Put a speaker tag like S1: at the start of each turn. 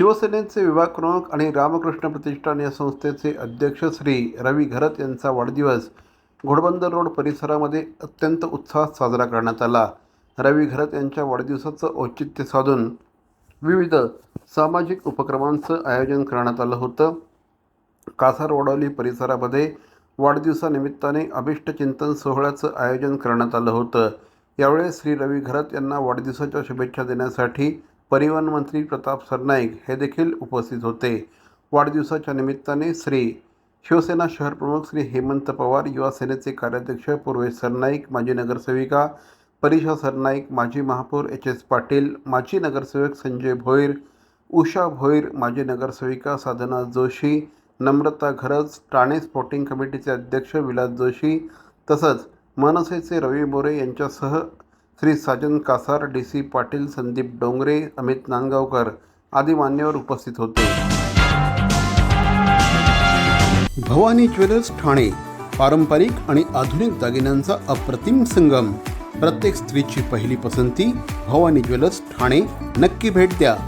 S1: शिवसेनेचे विभाग क्रमांक आणि रामकृष्ण प्रतिष्ठान या संस्थेचे अध्यक्ष श्री रवी घरत यांचा वाढदिवस घोडबंदर रोड परिसरामध्ये अत्यंत उत्साहात साजरा करण्यात आला. रवी घरत यांच्या वाढदिवसाचं औचित्य साधून विविध सामाजिक उपक्रमांचं आयोजन करण्यात आलं होतं. कासारवडवली परिसरामध्ये वाढदिवसानिमित्ताने अभिष्टचिंतन सोहळ्याचं आयोजन करण्यात आलं होतं. यावेळी श्री रवी घरत यांना वाढदिवसाच्या शुभेच्छा देण्यासाठी परिवहन मंत्री प्रताप सरनाईक हे देखील उपस्थित होते. वाढदिवसाच्या निमित्ताने श्री शिवसेना शहर प्रमुख श्री हेमंत पवार युवा सेनेचे कार्याध्यक्ष पूर्वेश सरनाईक माजी नगरसेविका परिषा सरनाईक माजी महापौर एच एस पाटील माजी नगरसेवक संजय भोईर उषा भोईर माजी नगरसेविका साधना जोशी नम्रता घरज ठाणे स्पोर्टिंग कमिटीचे अध्यक्ष विलास जोशी तसंच मनसेचे रवी मोरे यांच्यासह श्री साजन कासार डी सी पाटील संदीप डोंगरे अमित नांदगावकर आदी मान्यवर उपस्थित होते. भवानी ज्वेलर्स ठाणे पारंपरिक आणि आधुनिक दागिन्यांचा अप्रतिम संगम. प्रत्येक स्त्रीची पहिली पसंती भवानी ज्वेलर्स ठाणे. नक्की भेट द्या.